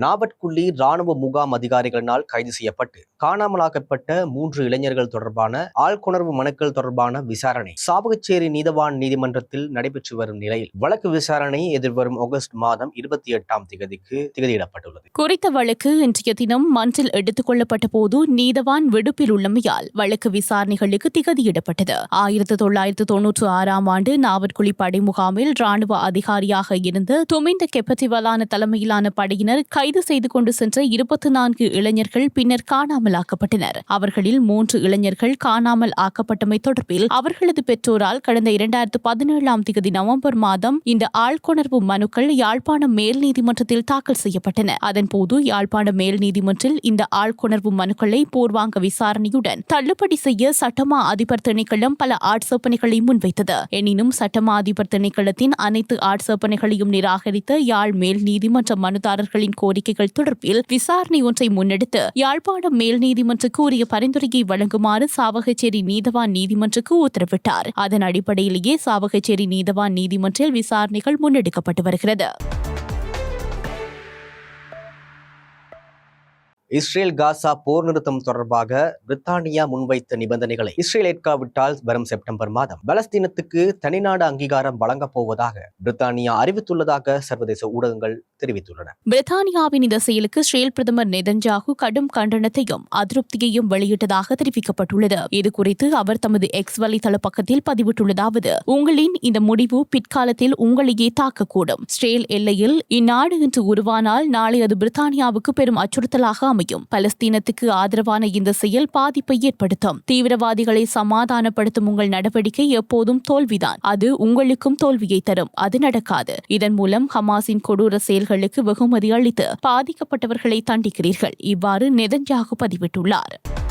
நாவட்குள்ளி ராணுவ முகாம் அதிகாரிகளினால் கைது செய்யப்பட்டு காணாமலாக்கப்பட்ட மூன்று இளைஞர்கள் தொடர்பான ஆள்கொணர்வு மனுக்கள் தொடர்பான விசாரணை சாவகச்சேரி நீதவான் நீதிமன்றத்தில் நடைபெற்று வரும் நிலையில் வழக்கு விசாரணை எதிர்வரும் ஆகஸ்ட் மாதம் இருபத்தி எட்டாம் திகதிக்கு திகதியிடப்பட்டுள்ளது. குறித்த வழக்கு இன்றைய தினம் மன்றில் எடுத்துக் கொள்ளப்பட்ட போது நீதவான் விடுப்பில் உள்ளமையால் வழக்கு விசாரணைகளுக்கு திகதியிடப்பட்டது. ஆயிரத்து தொள்ளாயிரத்து தொன்னூற்று ஆறாம் ஆண்டு நாவட்குழி படை முகாமில் ராணுவ அதிகாரியாக இருந்த துமிந்த கெப்பத்திவலான தலைமையிலான படையினர் கை கைது செய்து கொண்டு சென்ற இருபத்தி நான்கு இளைஞர்கள் பின்னர் காணாமல் ஆக்கப்பட்டனர் அவர்களில் மூன்று இளைஞர்கள் காணாமல் ஆக்கப்பட்டமை தொடர்பில் அவர்களது பெற்றோரால் கடந்த இரண்டாயிரத்து பதினேழாம் தேதி நவம்பர் மாதம் இந்த ஆள்கொணர்வு மனுக்கள் யாழ்ப்பாணம் மேல் நீதிமன்றத்தில் தாக்கல் செய்யப்பட்டன. அதன்போது யாழ்ப்பாணம் மேல் நீதிமன்றில் இந்த ஆள்கொணர்வு மனுக்களை பூர்வாங்க விசாரணையுடன் தள்ளுபடி செய்ய சட்டமா அதிபர் திணைக்களம் பல ஆட்சேபனைகளை முன்வைத்தது. எனினும் சட்டமா அதிபர் திணைக்களத்தின் அனைத்து ஆட்சேபனைகளையும் நிராகரித்த யாழ் மேல் நீதிமன்ற மனுதாரர்களின் நடவடிக்கைகள் தொடர்பில் விசாரணை ஒன்றை முன்னெடுத்து யாழ்ப்பாணம் மேல் நீதிமன்ற கூறிய பரிந்துரையை வழங்குமாறு சாவகச்சேரி நீதவான் நீதிமன்றக்கு உத்தரவிட்டார். அதன் அடிப்படையிலேயே சாவகச்சேரி நீதவான் நீதிமன்றில் விசாரணைகள் முன்னெடுக்கப்பட்டு வருகிறது. இஸ்ரேல் காசா போர் நிறுத்தம் தொடர்பாக பிரித்தானியா முன்வைத்த நிபந்தனைகளை இஸ்ரேல் ஏற்காவிட்டால் வரும் செப்டம்பர் மாதம் பலஸ்தீனத்துக்கு தனிநாடு அங்கீகாரம் வழங்கப் போவதாக பிரித்தானியா அறிவித்துள்ளதாக சர்வதேச ஊடகங்கள் தெரிவித்துள்ளன. பிரித்தானியாவின் இந்த செயலுக்கு இஸ்ரேல் பிரதமர் நெதன்ஜாகு கடும் கண்டனத்தையும் அதிருப்தியையும் வெளியிட்டதாக தெரிவிக்கப்பட்டுள்ளது. இதுகுறித்து அவர் தமது எக்ஸ் வலைதள பக்கத்தில் பதிவிட்டுள்ளதாவது உங்களின் இந்த முடிவு பிற்காலத்தில் உங்களையே தாக்கக்கூடும். இஸ்ரேல் எல்லையில் இந்நாடு இன்று உருவானால் நாளை அது பிரித்தானியாவுக்கு பெரும் அச்சுறுத்தலாக அமையும். பலஸ்தீனத்துக்கு ஆதரவான இந்த செயல் பாதிப்பை ஏற்படுத்தும். தீவிரவாதிகளை சமாதானப்படுத்தும் உங்கள் நடவடிக்கை எப்போதும் தோல்விதான். அது உங்களுக்கும் தோல்வியை தரும். அது நடக்காது. இதன் மூலம் ஹமாஸின் கொடூர செயல்களுக்கு வெகுமதி அளித்து பாதிக்கப்பட்டவர்களை தண்டிக்கிறீர்கள். இவ்வாறு நெதன்ஜாகு பதிவிட்டுள்ளார்.